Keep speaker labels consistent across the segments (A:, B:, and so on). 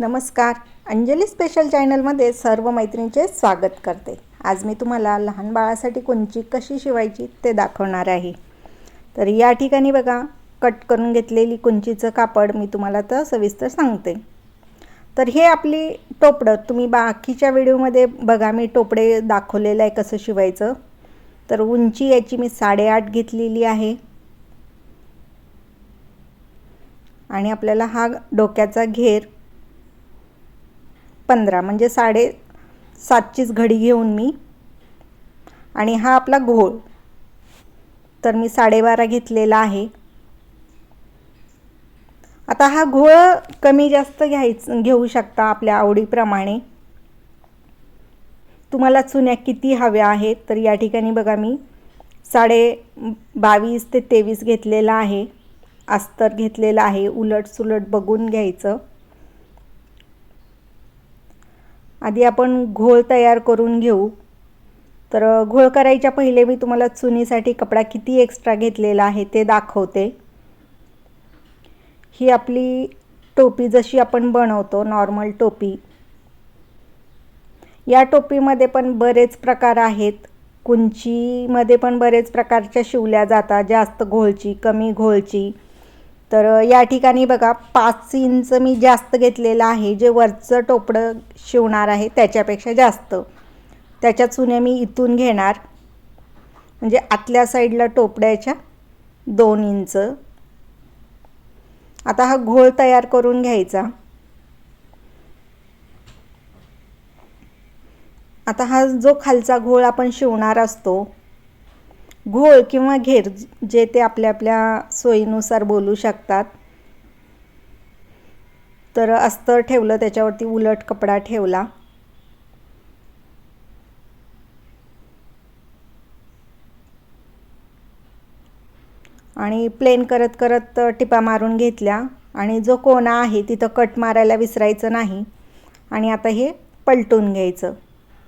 A: नमस्कार. अंजली स्पेशल चॅनलमध्ये सर्व मैत्रिणींचे स्वागत करते. आज मी तुम्हाला लहान बाळासाठी कुंची कशी शिवायची ते दाखवणार आहे. तर या ठिकाणी बघा कट करून घेतलेली कुंचीचं कापड मी तुम्हाला तर सविस्तर सांगते. तर हे आपली टोपडं तुम्ही बाकीच्या व्हिडिओमध्ये बघा मी टोपडे दाखवलेलं आहे कसं शिवायचं. तर उंची याची मी साडेआठ घेतलेली आहे. आणि आपल्याला हा डोक्याचा घेर पंधरा म्हणजे साडे सातचीच घडी घेऊन मी. आणि हा आपला घोळ. तर मी साडेबारा घेतलेला आहे. आता हा घोळ कमी जास्त घ्यायचं घेऊ शकता आपल्या आवडीप्रमाणे. तुम्हाला चुन्या किती हव्या आहेत तर या ठिकाणी बघा मी साडे बावीस ते तेवीस घेतलेला आहे. अस्तर घेतलेलं आहे. उलट सुलट बघून घ्यायचं. आधी आपण घोळ तयार करून घेऊ. तर घोळ करायच्या पहिले मी तुम्हाला चुनीसाठी कपडा किती एक्स्ट्रा घेतलेला आहे ते दाखवते. ही आपली टोपी जशी आपण बनवतो नॉर्मल टोपी. या टोपीमध्ये पण बरेच प्रकार आहेत. कुंचीमध्ये पण बरेच प्रकारच्या शिवल्या जातात जास्त घोळची कमी घोळची. तर या ठिकाणी बघा पाच इंच मी जास्त घेतलेलं आहे. जे वरचं टोपडं शिवणार आहे त्याच्यापेक्षा जास्त. त्याच्या चुन्या मी इथून घेणार. म्हणजे आतल्या साईडला टोपड्याच्या दोन इंच. आता हा घोळ तयार करून घ्यायचा. आता हा जो खालचा घोळ आपण शिवणार असतो घोळ किंवा घेर जे ते आपल्या आपल्या सोयीनुसार बोलू शकतात. तर अस्तर ठेवलं त्याच्यावरती उलट कपडा ठेवला. आणि प्लेन करत करत टिपा मारून घेतल्या. आणि जो कोणा आहे तिथं कट मारायला विसरायचं नाही. आणि आता हे पलटून घ्यायचं.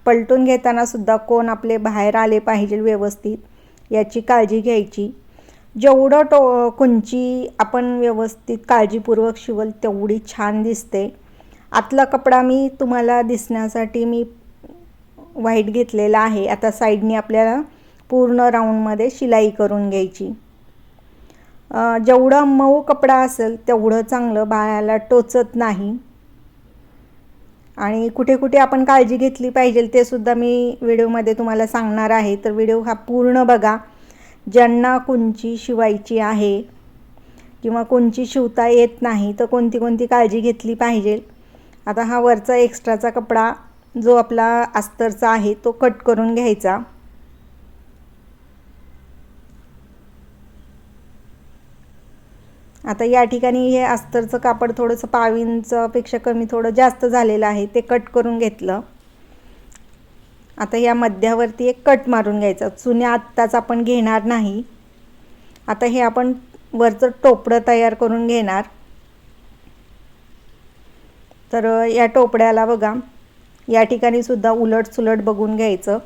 A: पलटून घेताना सुद्धा कोण आपले बाहेर आले पाहिजे व्यवस्थित. याची काळजी घ्यायची. जेवढं टो कुंची आपण व्यवस्थित काळजीपूर्वक शिवल तेवढी छान दिसते. आतला कपडा मी तुम्हाला दिसण्यासाठी मी व्हाईट घेतलेला आहे. आता साईडने आपल्याला पूर्ण राऊंडमध्ये शिलाई करून घ्यायची. जेवढा मऊ कपडा असेल तेवढं चांगलं बाळाला टोचत नाही. आणि कुठे कुठे आपण काळजी घेतली पाहिजे ते सुद्धा मी व्हिडिओमध्ये तुम्हाला सांगणार आहे. तर व्हिडिओ हा पूर्ण बघा. ज्यांना कुंची शिवायची आहे किंवा कुंची शिवता येत नाही तर कोणती कोणती काळजी घेतली पाहिजे. आता हा वरचा एक्स्ट्राचा कपडा जो आपला अस्तरचा आहे तो कट करून घ्यायचा. आता या ठिकाणी हे अस्तरचं कापड थोडंसं पावींचंपेक्षा कमी थोडं जास्त झालेलं आहे ते कट करून घेतलं. आता या मध्यावरती एक कट मारून घ्यायचा. चुन्या आत्ताच आपण घेणार नाही. आता हे आपण वरचं टोपडं तयार करून घेणार. तर या टोपड्याला बघा. या ठिकाणी सुद्धा उलट सुलट बघून घ्यायचं.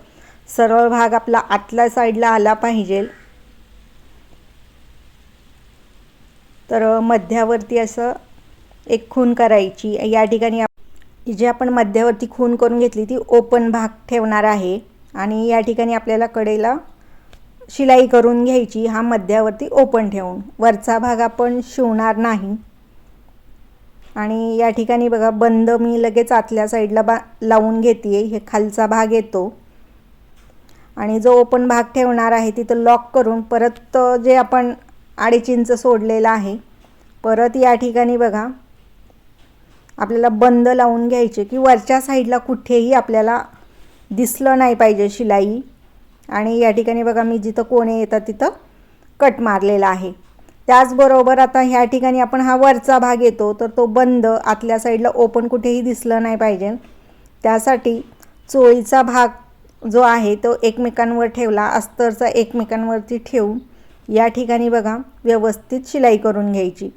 A: सरळ भाग आपला आतल्या साईडला आला पाहिजे. तर मध्यावरती असं एक खून करायची. या ठिकाणी जी आपण मध्यावरती खून करून घेतली ती ओपन भाग ठेवणार आहे आणि या ठिकाणी आपल्याला कडेला शिलाई करून घ्यायची हा मध्यावरती ओपन ठेवून. वरचा भाग आपण शिवणार नाही. आणि या ठिकाणी बघा बंद मी लगेच आतल्या साईडला बा लावून घेते हे खालचा भाग येतो. आणि जो ओपन भाग ठेवणार आहे तिथं लॉक करून परत जे आपण अडीच इंच सोडलेला आहे. परत या ठिकाणी बघा. आपल्याला बंद लावून घ्यायचे की वरच्या साईडला कुठेही आपल्याला दिसलं नाही पाहिजे शिलाई. आणि या ठिकाणी बघा मी जिथं कोणे येतात तिथं कट मारलेला आहे. त्याचबरोबर आता ह्या ठिकाणी आपण हा वरचा भाग येतो तर तो बंद आतल्या साईडला ओपन कुठेही दिसलं नाही पाहिजे. त्यासाठी चोळीचा भाग जो आहे तो एकमेकांवर ठेवला अस्तरचा एकमेकांवरती ठेवून या ठिकाणी बघा व्यवस्थित शिलाई करून घ्यायची.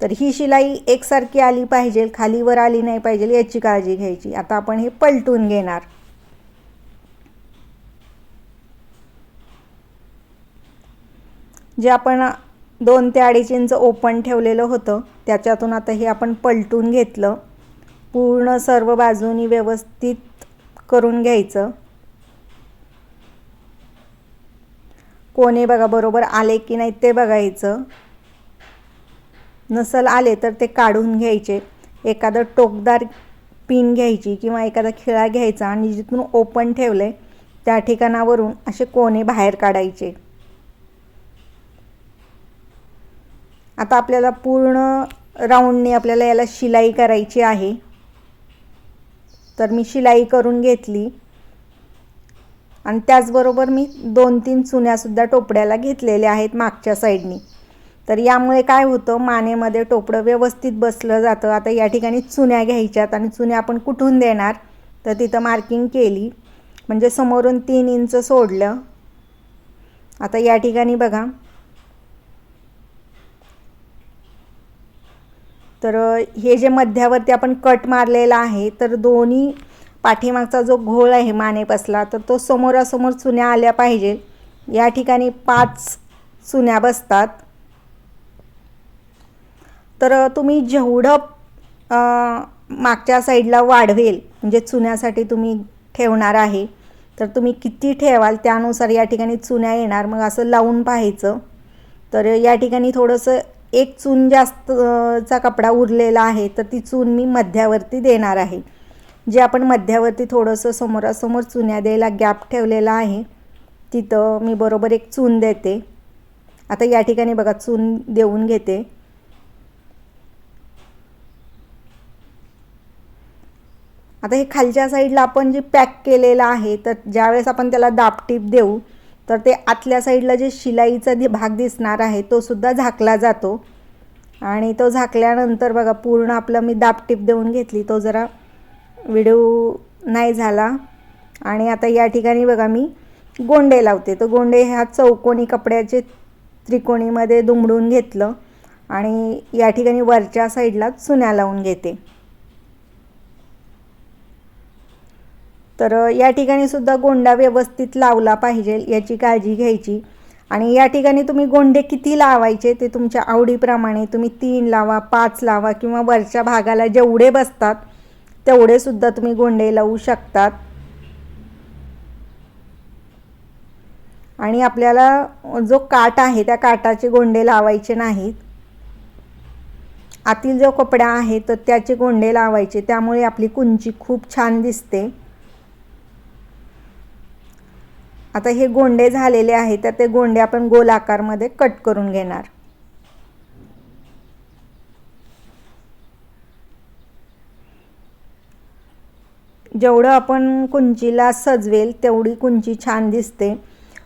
A: तर ही शिलाई एकसारखी आली पाहिजे खालीवर आली नाही पाहिजे याची काळजी घ्यायची. आता आपण हे पलटून घेणार. जे आपण दोन ते अडीच इंच ओपन ठेवलेलं होतं त्याच्यातून आता हे आपण पलटून घेतलं. पूर्ण सर्व बाजूनी व्यवस्थित करून घ्यायचं. कोणे बघा बरोबर आले की नाही ते बघायचं. नसल आले तर ते काढून घ्यायचे. एखादं टोकदार पिन घ्यायची किंवा एखादा खिळा घ्यायचा आणि जिथून ओपन ठेवले त्या ठिकाणावरून असे कोणे बाहेर काढायचे. आता आपल्याला पूर्ण राऊंडने आपल्याला याला शिलाई करायची आहे. तर मी शिलाई करून घेतली. आणि त्याचबरोबर मी दोन तीन चुन्यासुद्धा टोपड्याला घेतलेल्या आहेत मागच्या साईडनी. तर यामुळे काय होतं मानेमध्ये टोपडं व्यवस्थित बसलं जातं. आता या ठिकाणी चुन्या घ्यायच्यात आणि चुन्या आपण कुठून देणार? तर तिथं मार्किंग केली. म्हणजे समोरून तीन इंच सोडलं. आता या ठिकाणी बघा. तर हे जे मध्यावरती आपण कट मारलेला आहे तर दोन्ही पाठीमागचा जो घोळ आहे मानेपासला तर तो समोरासमोर चुन्या आल्या पाहिजे. या ठिकाणी पाच चुन्या बसतात. तर तुम्ही जेवढं मागच्या साईडला वाढवेल म्हणजे चुन्यासाठी तुम्ही ठेवणार आहे तर तुम्ही किती ठेवाल त्यानुसार या ठिकाणी चुन्या येणार. मग असं लावून पाहायचं. तर या ठिकाणी थोडंसं एक चून जास्तचा कपडा उरलेला आहे तर ती चून मी मध्यावरती देणार आहे. जे आपण मध्यावरती थोडंसं समोरासमोर चुन्या द्यायला गॅप ठेवलेला आहे तिथं मी बरोबर एक चून देते. आता या ठिकाणी बघा चून देऊन घेते. आता हे खालच्या साईडला आपण जे पॅक केलेलं आहे तर ज्यावेळेस आपण त्याला दापटीप देऊ तर ते आतल्या साईडला जे शिलाईचा जे भाग दिसणार आहे तो सुद्धा झाकला जातो. आणि तो झाकल्यानंतर बघा पूर्ण आपलं मी दापटीप देऊन घेतली तो जरा व्हिडिओ नाही झाला. आणि आता या ठिकाणी बघा मी गोंडे लावते. तर गोंडे ह्या चौकोनी कपड्याचे त्रिकोणीमध्ये दुमडून घेतलं. आणि या ठिकाणी वरच्या साईडला चुन्या लावून घेते. तर या ठिकाणी सुद्धा गोंडा व्यवस्थित लावला पाहिजे याची काळजी घ्यायची. आणि या ठिकाणी तुम्ही गोंडे किती लावायचे ते तुमच्या आवडीप्रमाणे तुम्ही तीन लावा पाच लावा किंवा वरच्या भागाला जेवढे बसतात तेवढे सुद्धा तुम्ही गोंडे लावू शकतात. आणि आपल्याला जो काट आहे त्या काटाचे गोंडे लावायचे नाहीत. आतील जो कपडा आहे तर त्याचे गोंडे लावायचे. त्यामुळे आपली कुंची खूप छान दिसते. आता हे गोंडे झालेले आहेत तर ते गोंडे आपण गोल आकारमध्ये कट करून घेणार. जेवढं आपण कुंचीला सजवेल तेवढी कुंची छान दिसते.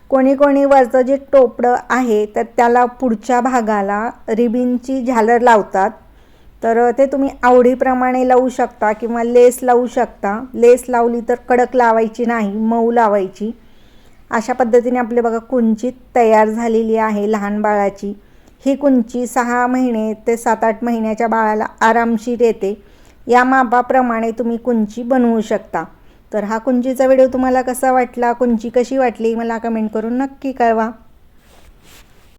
A: कोणी कोणी वरचं जे टोपडं आहे तर त्याला पुढच्या भागाला रिबिनची झालर लावतात. तर ते तुम्ही आवडीप्रमाणे लावू शकता किंवा लेस लावू शकता. लेस लावली तर कडक लावायची नाही मऊ लावायची. अशा पद्धतीने आपले बघा कुंची तयार झालेली आहे लहान बाळाची. ही कुंची सहा महिने ते सात आठ महिन्याच्या बाळाला आरामशीर येते. या मापाप्रमाणे तुम्ही कुंची बनवू शकता. तर हा कुंचीचा व्हिडिओ तुम्हाला कसा वाटला कुंची कशी वाटली मला कमेंट करून नक्की कळवा.